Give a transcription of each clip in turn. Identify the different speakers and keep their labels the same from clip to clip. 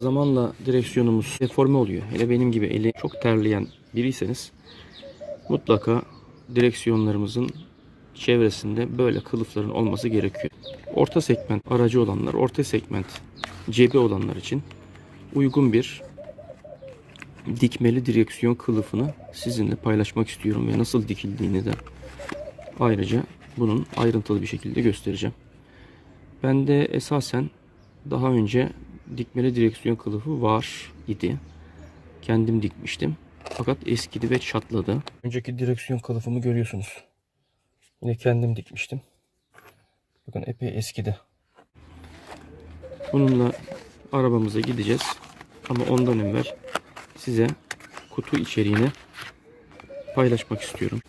Speaker 1: Zamanla direksiyonumuz deforme oluyor. Hele benim gibi eli çok terleyen biriyseniz mutlaka direksiyonlarımızın çevresinde böyle kılıfların olması gerekiyor. Orta segment aracı olanlar, orta segment cebi olanlar için uygun bir dikmeli direksiyon kılıfını sizinle paylaşmak istiyorum ve nasıl dikildiğini de ayrıca bunun ayrıntılı bir şekilde göstereceğim. Ben de esasen daha önce dikmeli direksiyon kılıfı var idi. Kendim dikmiştim. Fakat eskidi ve çatladı. Önceki direksiyon kılıfımı görüyorsunuz. Yine kendim dikmiştim. Bakın epey eskidi. Bununla arabamıza gideceğiz. Ama ondan evvel size kutu içeriğini paylaşmak istiyorum.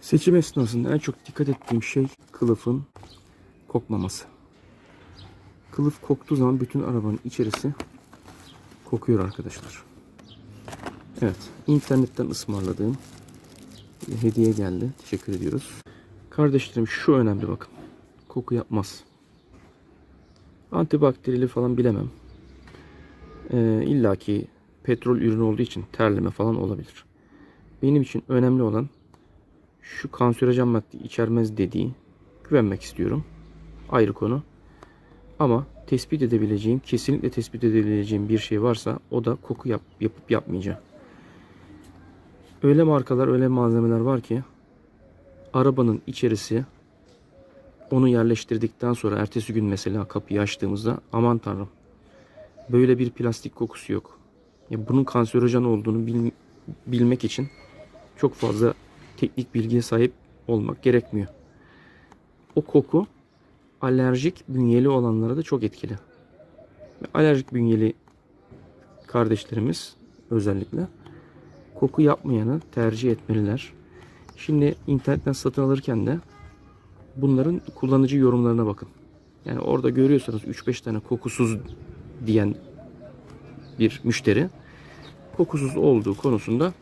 Speaker 1: Seçim esnasında en çok dikkat ettiğim şey kılıfın kokmaması. Kılıf koktuğu zaman bütün arabanın içerisi kokuyor arkadaşlar. Evet, internetten ısmarladığım hediye geldi. Teşekkür ediyoruz. Kardeşlerim şu önemli bakın. Koku yapmaz. Antibakterili falan bilemem. Ee, İlla ki petrol ürünü olduğu için terleme falan olabilir. Benim için önemli olan şu kanserojen madde içermez dediği güvenmek istiyorum. Ayrı konu. Ama tespit edebileceğim, kesinlikle tespit edebileceğim bir şey varsa o da koku yap, yapıp yapmayacağı. Öyle markalar, öyle malzemeler var ki arabanın içerisi onu yerleştirdikten sonra ertesi gün mesela kapıyı açtığımızda aman tanrım böyle bir plastik kokusu yok. Ya bunun kanserojen olduğunu bil- bilmek için çok fazla teknik bilgiye sahip olmak gerekmiyor. O koku alerjik bünyeli olanlara da çok etkili. Alerjik bünyeli kardeşlerimiz özellikle koku yapmayanı tercih etmeliler. Şimdi internetten satın alırken de bunların kullanıcı yorumlarına bakın. Yani orada görüyorsanız 3-5 tane kokusuz diyen bir müşteri kokusuz olduğu konusunda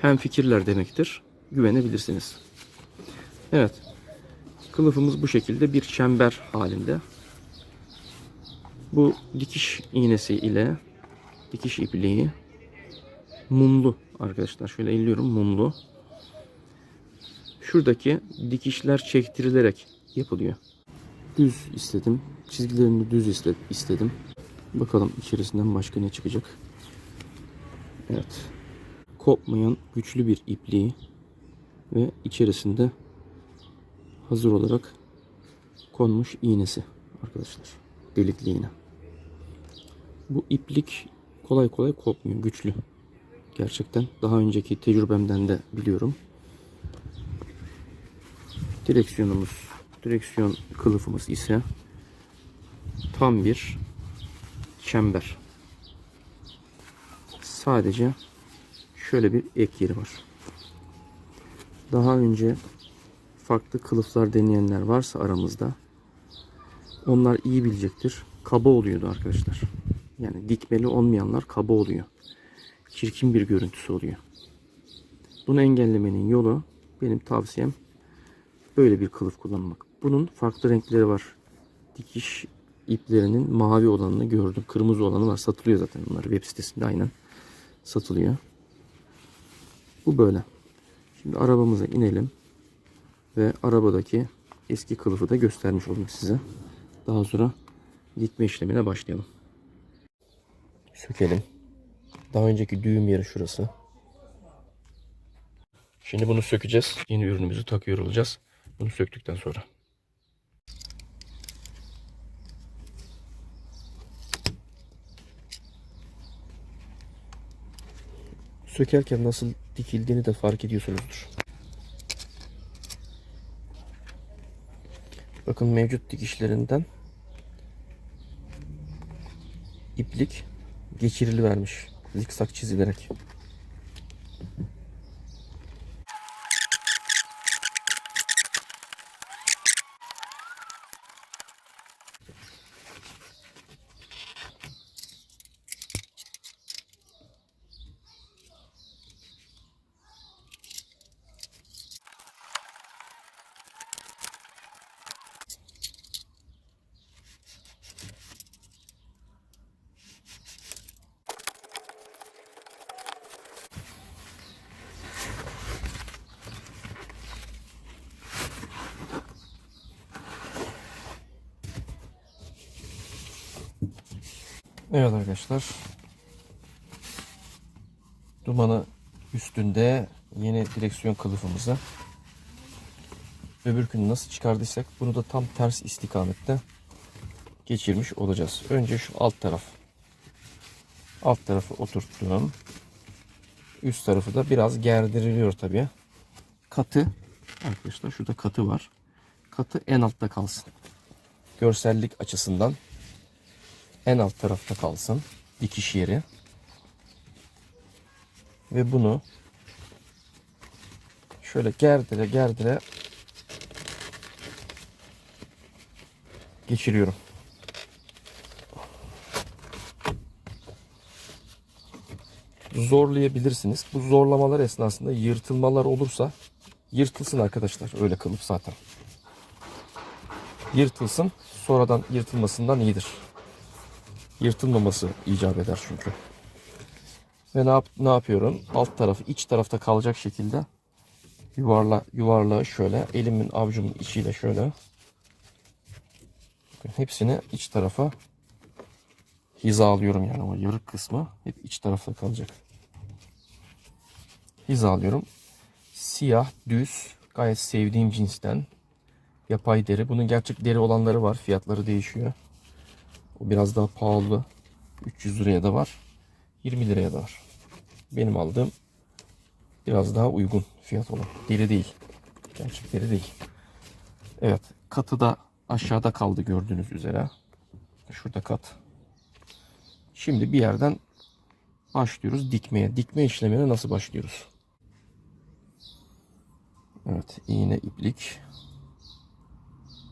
Speaker 1: hem fikirler demektir. Güvenebilirsiniz. Evet. Kılıfımız bu şekilde bir çember halinde. Bu dikiş iğnesi ile dikiş ipliği mumlu arkadaşlar. Şöyle elliyorum mumlu. Şuradaki dikişler çektirilerek yapılıyor. Düz istedim. Çizgilerini düz iste- istedim. Bakalım içerisinden başka ne çıkacak. Evet. Kopmayan güçlü bir ipliği ve içerisinde hazır olarak konmuş iğnesi arkadaşlar. Delikli iğne. Bu iplik kolay kolay kopmuyor. Güçlü. Gerçekten daha önceki tecrübemden de biliyorum. Direksiyonumuz, direksiyon kılıfımız ise tam bir çember. Sadece şöyle bir ek yeri var. Daha önce farklı kılıflar deneyenler varsa aramızda onlar iyi bilecektir. Kaba oluyordu arkadaşlar. Yani dikmeli olmayanlar kaba oluyor. Çirkin bir görüntüsü oluyor. Bunu engellemenin yolu benim tavsiyem böyle bir kılıf kullanmak. Bunun farklı renkleri var. Dikiş iplerinin mavi olanını gördüm. Kırmızı olanı var. Satılıyor zaten bunlar web sitesinde aynen satılıyor. Bu böyle. Şimdi arabamıza inelim ve arabadaki eski kılıfı da göstermiş olayım size. Daha sonra dikme işlemine başlayalım. Sökelim. Daha önceki düğüm yeri şurası. Şimdi bunu sökeceğiz. Yeni ürünümüzü takıyor olacağız. Bunu söktükten sonra. Sökerken nasıl dikildiğini de fark ediyorsunuzdur. Bakın mevcut dikişlerinden iplik geçirili vermiş. Zikzak çizilerek. Evet arkadaşlar. Dumanı üstünde yeni direksiyon kılıfımızı öbürkünü nasıl çıkardıysak bunu da tam ters istikamette geçirmiş olacağız. Önce şu alt taraf. Alt tarafı oturttum. Üst tarafı da biraz gerdiriliyor tabii. Katı arkadaşlar şurada katı var. Katı en altta kalsın. Görsellik açısından en alt tarafta kalsın. Dikiş yeri. Ve bunu şöyle gerdire gerdire geçiriyorum. Zorlayabilirsiniz. Bu zorlamalar esnasında yırtılmalar olursa yırtılsın arkadaşlar. Öyle kılıf zaten. Yırtılsın. Sonradan yırtılmasından iyidir. Yırtılmaması icap eder çünkü. Ve ne, yap, ne yapıyorum? Alt tarafı iç tarafta kalacak şekilde yuvarla yuvarlağı şöyle elimin avucumun içiyle şöyle hepsini iç tarafa hizalıyorum yani o yarık kısmı hep iç tarafta kalacak. Hizalıyorum. Siyah, düz, gayet sevdiğim cinsten yapay deri. Bunun gerçek deri olanları var. Fiyatları değişiyor. O biraz daha pahalı. 300 liraya da var. 20 liraya da var. Benim aldığım biraz daha uygun fiyat olan. Deri değil. Gerçek deri değil. Evet. Katı da aşağıda kaldı gördüğünüz üzere. Şurada kat. Şimdi bir yerden başlıyoruz dikmeye. Dikme işlemine nasıl başlıyoruz? Evet. iğne iplik.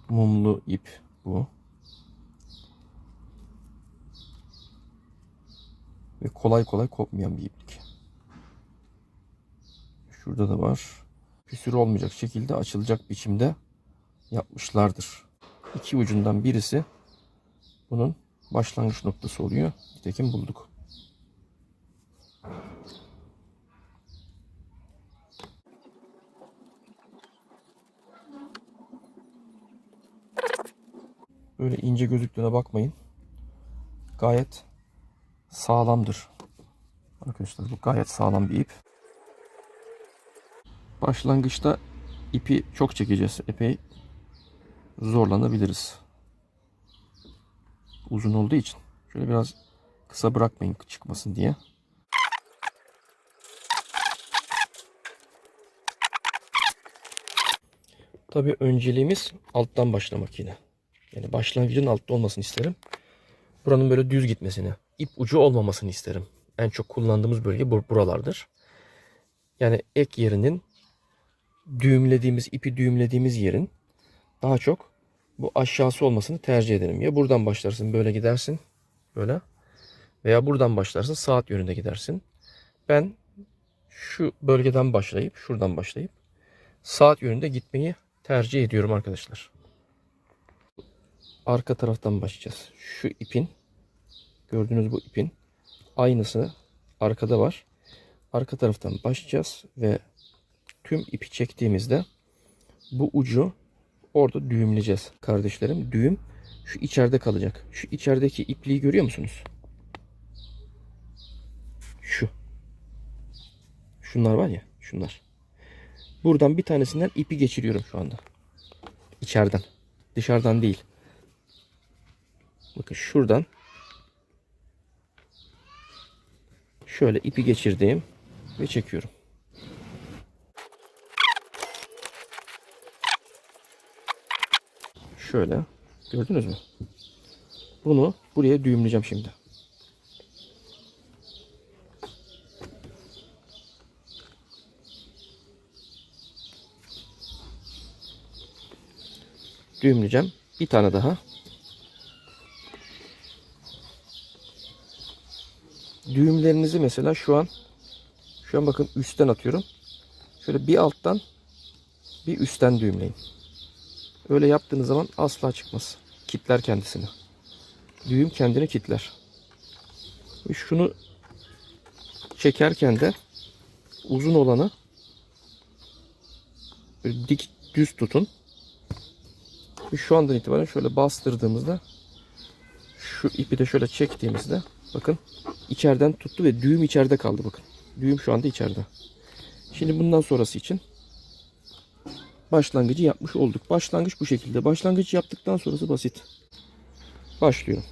Speaker 1: Mumlu ip bu. Ve kolay kolay kopmayan bir iplik. Şurada da var. Püsür olmayacak şekilde açılacak biçimde yapmışlardır. İki ucundan birisi bunun başlangıç noktası oluyor. Nitekim bulduk. Böyle ince gözüktüğüne bakmayın. Gayet sağlamdır. Arkadaşlar bu gayet sağlam bir ip. Başlangıçta ipi çok çekeceğiz. Epey zorlanabiliriz. Uzun olduğu için. Şöyle biraz kısa bırakmayın çıkmasın diye. Tabii önceliğimiz alttan başlamak yine. Yani başlangıcın altta olmasını isterim. Buranın böyle düz gitmesini, ip ucu olmamasını isterim. En çok kullandığımız bölge bur- buralardır. Yani ek yerinin düğümlediğimiz, ipi düğümlediğimiz yerin daha çok bu aşağısı olmasını tercih ederim. Ya buradan başlarsın böyle gidersin böyle veya buradan başlarsın saat yönünde gidersin. Ben şu bölgeden başlayıp şuradan başlayıp saat yönünde gitmeyi tercih ediyorum arkadaşlar. Arka taraftan başlayacağız. Şu ipin gördüğünüz bu ipin aynısı arkada var. Arka taraftan başlayacağız ve tüm ipi çektiğimizde bu ucu orada düğümleyeceğiz kardeşlerim. Düğüm şu içeride kalacak. Şu içerideki ipliği görüyor musunuz? Şu. Şunlar var ya, şunlar. Buradan bir tanesinden ipi geçiriyorum şu anda. İçeriden. Dışarıdan değil. Bakın şuradan şöyle ipi geçirdim ve çekiyorum. Şöyle. Gördünüz mü? Bunu buraya düğümleyeceğim şimdi. Düğümleyeceğim. Bir tane daha. Düğümlerinizi mesela şu an şu an bakın üstten atıyorum. Şöyle bir alttan bir üstten düğümleyin. Öyle yaptığınız zaman asla çıkmaz. Kitler kendisini. Düğüm kendini kitler. Ve şunu çekerken de uzun olanı böyle dik düz tutun. Ve şu andan itibaren şöyle bastırdığımızda Şu ipi de şöyle çektiğimizde bakın içeriden tuttu ve düğüm içeride kaldı bakın. Düğüm şu anda içeride. Şimdi bundan sonrası için başlangıcı yapmış olduk. Başlangıç bu şekilde. Başlangıç yaptıktan sonrası basit. Başlıyorum.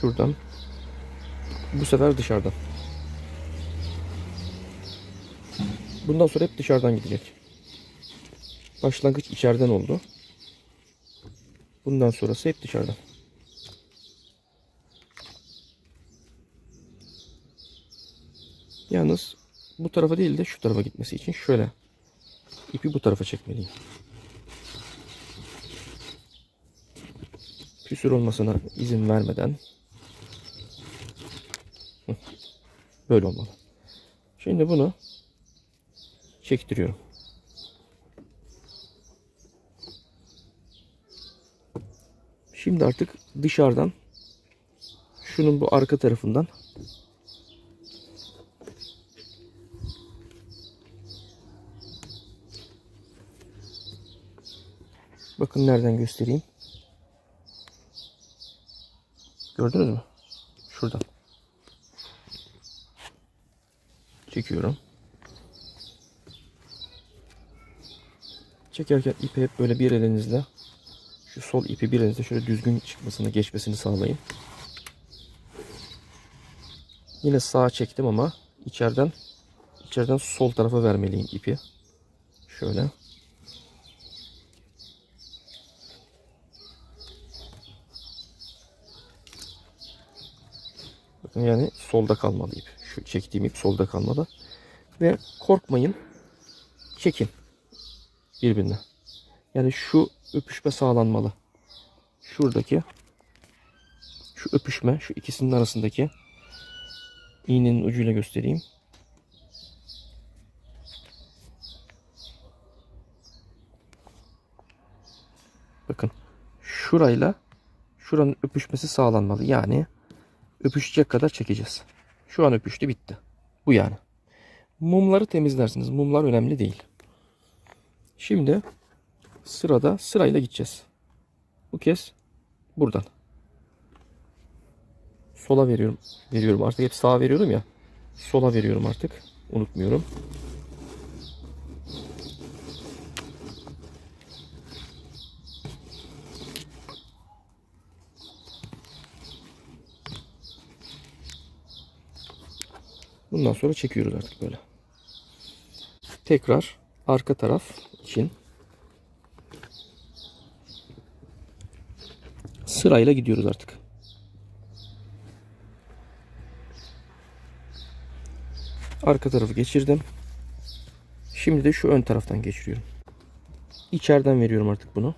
Speaker 1: Şuradan. Bu sefer dışarıdan. Bundan sonra hep dışarıdan gidecek. Başlangıç içeriden oldu. Bundan sonrası hep dışarıdan. Yalnız bu tarafa değil de şu tarafa gitmesi için şöyle ipi bu tarafa çekmeliyim. Püsür olmasına izin vermeden böyle olmalı. Şimdi bunu çektiriyorum. Şimdi artık dışarıdan şunun bu arka tarafından Bakın nereden göstereyim. Gördünüz mü? Şuradan. Çekiyorum. Çekerken ipi hep böyle bir elinizle şu sol ipi bir elinizle şöyle düzgün çıkmasını, geçmesini sağlayın. Yine sağa çektim ama içeriden içeriden sol tarafa vermeliyim ipi. Şöyle. Yani solda kalmalı ip. Şu çektiğim ip solda kalmalı. Ve korkmayın. Çekin. Birbirine. Yani şu öpüşme sağlanmalı. Şuradaki şu öpüşme, şu ikisinin arasındaki iğnenin ucuyla göstereyim. Bakın şurayla şuranın öpüşmesi sağlanmalı. Yani öpüşecek kadar çekeceğiz. Şu an öpüştü bitti. Bu yani. Mumları temizlersiniz. Mumlar önemli değil. Şimdi sırada sırayla gideceğiz. Bu kez buradan. Sola veriyorum. Veriyorum artık hep sağa veriyordum ya. Sola veriyorum artık. Unutmuyorum. Bundan sonra çekiyoruz artık böyle. Tekrar arka taraf için sırayla gidiyoruz artık. Arka tarafı geçirdim. Şimdi de şu ön taraftan geçiriyorum. İçeriden veriyorum artık bunu.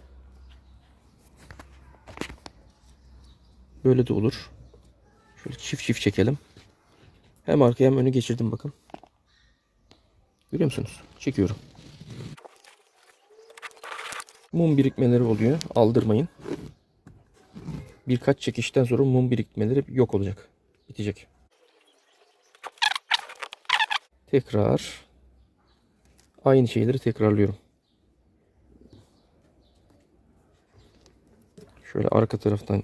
Speaker 1: Böyle de olur. Şöyle çift çift çekelim. Hem arkaya hem önü geçirdim bakın. Görüyor musunuz? Çekiyorum. Mum birikmeleri oluyor. Aldırmayın. Birkaç çekişten sonra mum birikmeleri yok olacak. Bitecek. Tekrar aynı şeyleri tekrarlıyorum. Şöyle arka taraftan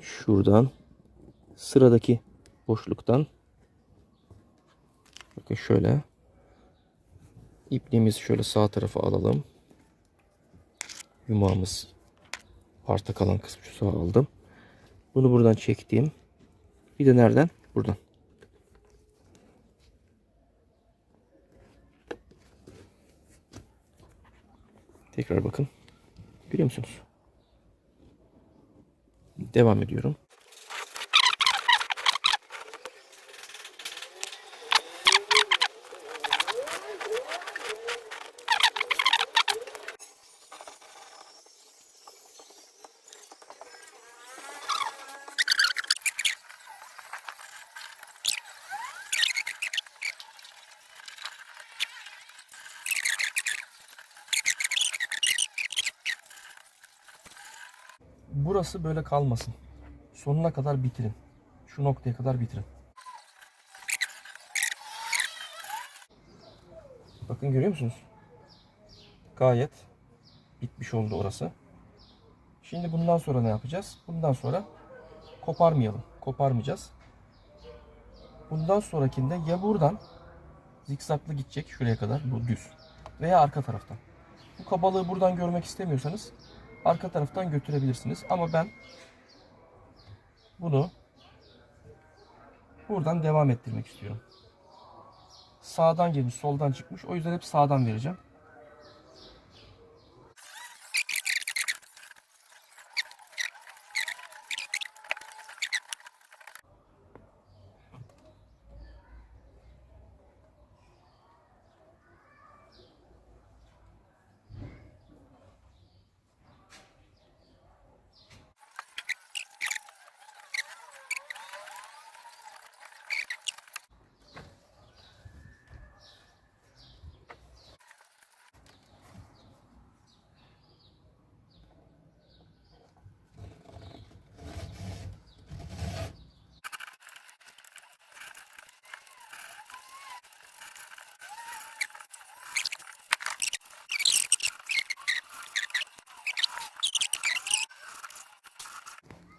Speaker 1: şuradan sıradaki boşluktan bakın şöyle ipliğimizi şöyle sağ tarafa alalım. Yumağımız arta kalan kısmı şu sağa aldım. Bunu buradan çektim. Bir de nereden? Buradan. Tekrar bakın. Görüyor musunuz? Devam ediyorum. Burası böyle kalmasın. Sonuna kadar bitirin. Şu noktaya kadar bitirin. Bakın görüyor musunuz? Gayet bitmiş oldu orası. Şimdi bundan sonra ne yapacağız? Bundan sonra koparmayalım. Koparmayacağız. Bundan sonrakinde ya buradan zikzaklı gidecek şuraya kadar bu düz veya arka taraftan. Bu kabalığı buradan görmek istemiyorsanız arka taraftan götürebilirsiniz. Ama ben bunu buradan devam ettirmek istiyorum. Sağdan gelmiş, soldan çıkmış. O yüzden hep sağdan vereceğim.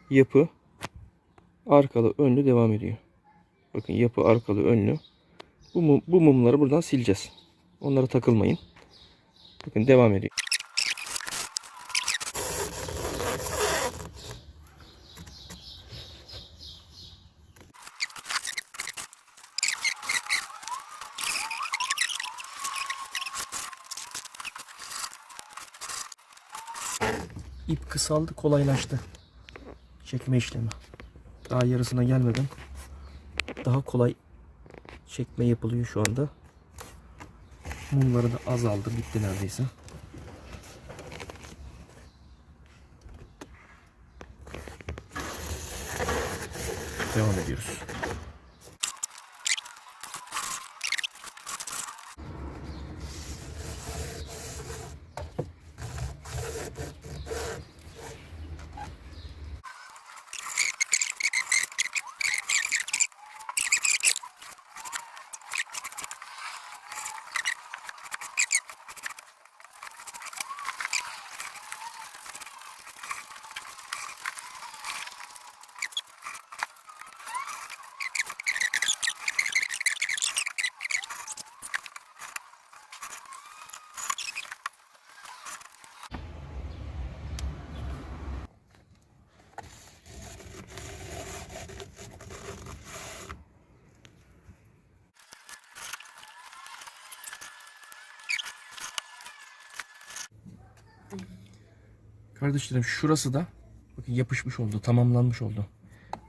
Speaker 1: Yapı arkalı önlü devam ediyor. Bakın yapı arkalı önlü. Bu, mum- bu mumları buradan sileceğiz. Onlara takılmayın. Bakın devam ediyor. İp kısaldı, kolaylaştı. Çekme işlemi. Daha yarısına gelmeden daha kolay çekme yapılıyor şu anda. Mumları da azaldı, bitti neredeyse. Devam ediyoruz. Kardeşlerim şurası da bakın yapışmış oldu, tamamlanmış oldu.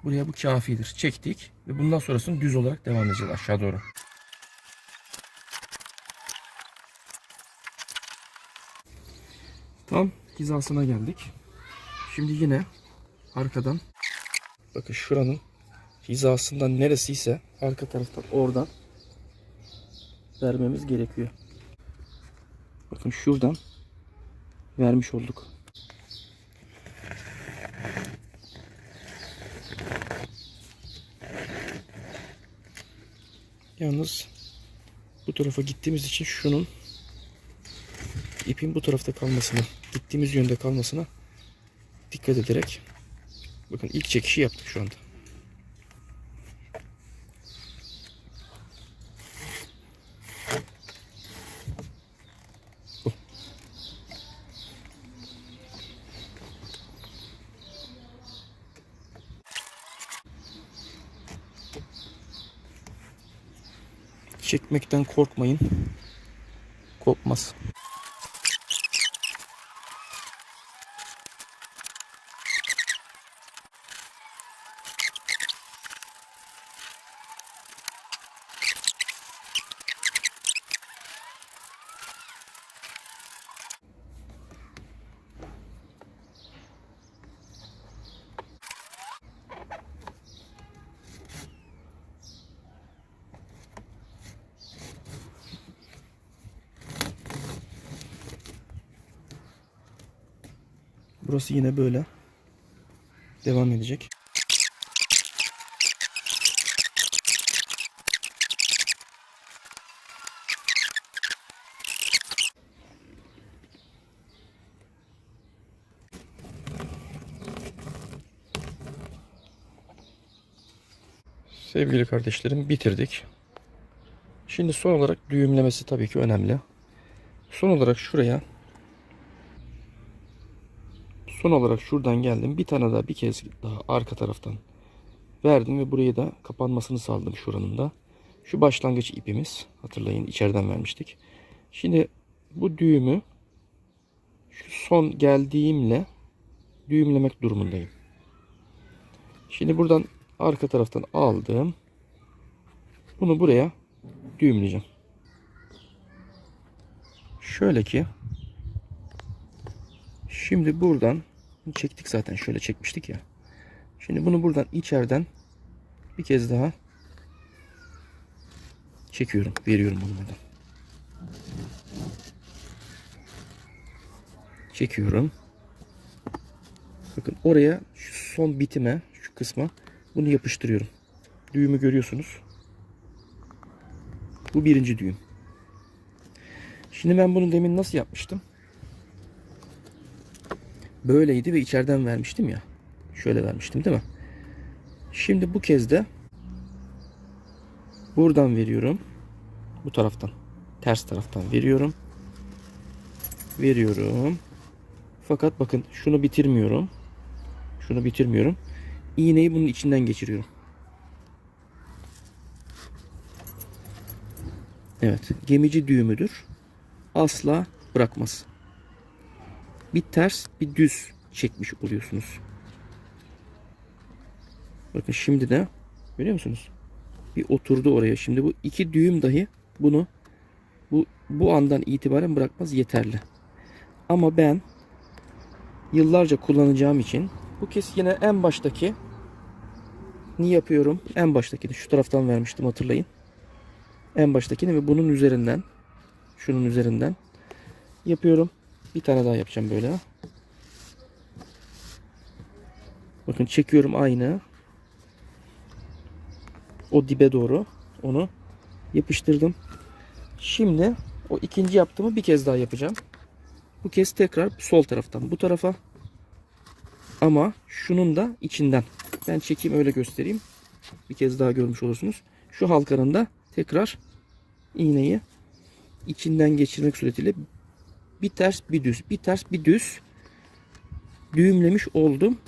Speaker 1: Buraya bu kafidir. Çektik ve bundan sonrasını düz olarak devam edeceğiz aşağı doğru. Tam hizasına geldik. Şimdi yine arkadan bakın şuranın hizasından neresiyse arka taraftan oradan vermemiz gerekiyor. Bakın şuradan vermiş olduk. Yalnız bu tarafa gittiğimiz için şunun ipin bu tarafta kalmasına, gittiğimiz yönde kalmasına dikkat ederek bakın ilk çekişi yaptık şu anda. Çekmekten korkmayın. Kopmaz. Burası yine böyle devam edecek. Sevgili kardeşlerim bitirdik. Şimdi son olarak düğümlemesi tabii ki önemli. Son olarak şuraya son olarak şuradan geldim. Bir tane daha bir kez daha arka taraftan verdim ve burayı da kapanmasını sağladım şuranın da. Şu başlangıç ipimiz hatırlayın içeriden vermiştik. Şimdi bu düğümü şu son geldiğimle düğümlemek durumundayım. Şimdi buradan arka taraftan aldım. Bunu buraya düğümleyeceğim. Şöyle ki şimdi buradan çektik zaten şöyle çekmiştik ya. Şimdi bunu buradan içeriden bir kez daha çekiyorum. Veriyorum bunu buradan. Çekiyorum. Bakın oraya şu son bitime, şu kısma bunu yapıştırıyorum. Düğümü görüyorsunuz. Bu birinci düğüm. Şimdi ben bunu demin nasıl yapmıştım? Böyleydi ve içeriden vermiştim ya. Şöyle vermiştim değil mi? Şimdi bu kez de buradan veriyorum. Bu taraftan. Ters taraftan veriyorum. Veriyorum. Fakat bakın şunu bitirmiyorum. Şunu bitirmiyorum. İğneyi bunun içinden geçiriyorum. Evet. Gemici düğümüdür. Asla bırakmaz. Bir ters bir düz çekmiş oluyorsunuz. Bakın şimdi de görüyor musunuz? Bir oturdu oraya. Şimdi bu iki düğüm dahi bunu bu, bu andan itibaren bırakmaz yeterli. Ama ben yıllarca kullanacağım için bu kez yine en baştaki ni yapıyorum. En baştakini şu taraftan vermiştim hatırlayın. En baştakini ve bunun üzerinden şunun üzerinden yapıyorum. Bir tane daha yapacağım böyle. Bakın çekiyorum aynı. O dibe doğru onu yapıştırdım. Şimdi o ikinci yaptığımı bir kez daha yapacağım. Bu kez tekrar sol taraftan bu tarafa. Ama şunun da içinden. Ben çekeyim öyle göstereyim. Bir kez daha görmüş olursunuz. Şu halkanın da tekrar iğneyi içinden geçirmek suretiyle bir ters bir düz bir ters bir düz düğümlemiş oldum.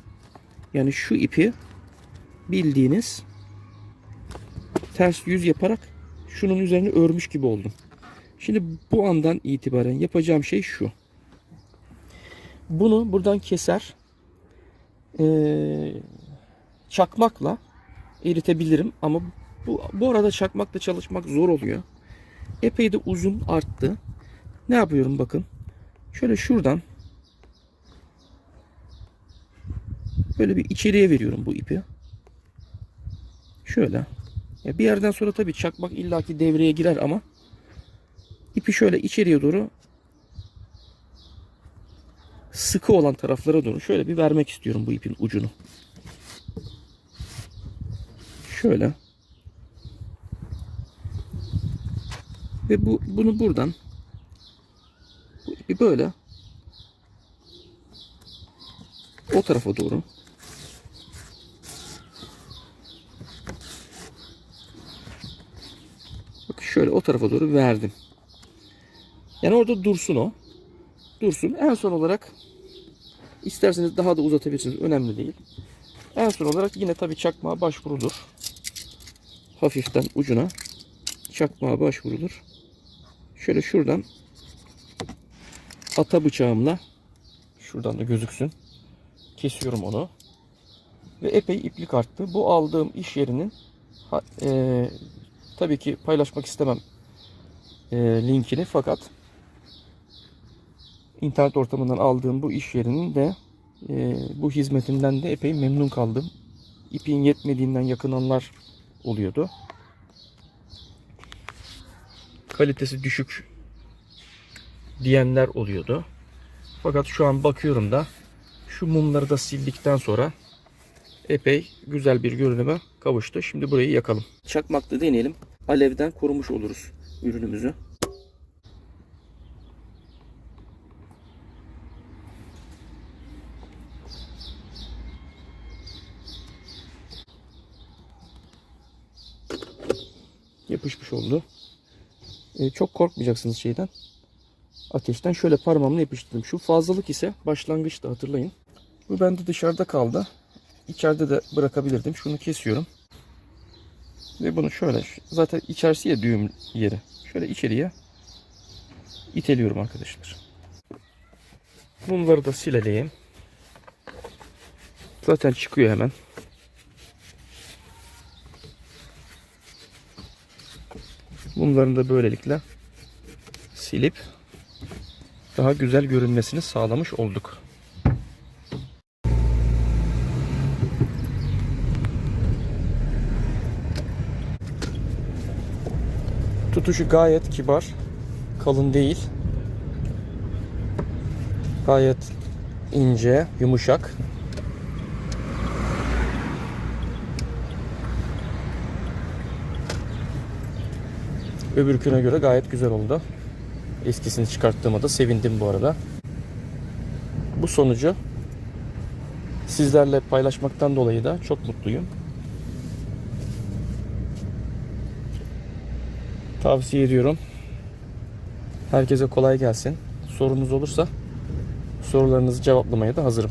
Speaker 1: Yani şu ipi bildiğiniz ters yüz yaparak şunun üzerine örmüş gibi oldum. Şimdi bu andan itibaren yapacağım şey şu. Bunu buradan keser ee, çakmakla eritebilirim ama bu, bu arada çakmakla çalışmak zor oluyor. Epey de uzun arttı. Ne yapıyorum bakın. Şöyle şuradan böyle bir içeriye veriyorum bu ipi. Şöyle. Ya bir yerden sonra tabii çakmak illaki devreye girer ama ipi şöyle içeriye doğru sıkı olan taraflara doğru şöyle bir vermek istiyorum bu ipin ucunu. Şöyle. Ve bu bunu buradan ipi böyle o tarafa doğru Bak şöyle o tarafa doğru verdim. Yani orada dursun o. Dursun. En son olarak isterseniz daha da uzatabilirsiniz. Önemli değil. En son olarak yine tabii çakmağa başvurulur. Hafiften ucuna çakmağa başvurulur. Şöyle şuradan ata bıçağımla şuradan da gözüksün. Kesiyorum onu. Ve epey iplik arttı. Bu aldığım iş yerinin e, tabii ki paylaşmak istemem e, linkini fakat internet ortamından aldığım bu iş yerinin de e, bu hizmetinden de epey memnun kaldım. İpin yetmediğinden yakınanlar oluyordu. Kalitesi düşük diyenler oluyordu. Fakat şu an bakıyorum da şu mumları da sildikten sonra epey güzel bir görünüme kavuştu. Şimdi burayı yakalım. Çakmakla deneyelim. Alevden korumuş oluruz ürünümüzü. yapışmış oldu. E, çok korkmayacaksınız şeyden. Ateşten şöyle parmağımla yapıştırdım. Şu fazlalık ise başlangıçta hatırlayın. Bu bende dışarıda kaldı. İçeride de bırakabilirdim. Şunu kesiyorum. Ve bunu şöyle zaten içerisi ya düğüm yeri. Şöyle içeriye iteliyorum arkadaşlar. Bunları da sileleyeyim. Zaten çıkıyor hemen. Bunların da böylelikle silip daha güzel görünmesini sağlamış olduk. Tutuşu gayet kibar. Kalın değil. Gayet ince, yumuşak. Öbürküne göre gayet güzel oldu. Eskisini çıkarttığıma da sevindim bu arada. Bu sonucu sizlerle paylaşmaktan dolayı da çok mutluyum. Tavsiye ediyorum. Herkese kolay gelsin. Sorunuz olursa sorularınızı cevaplamaya da hazırım.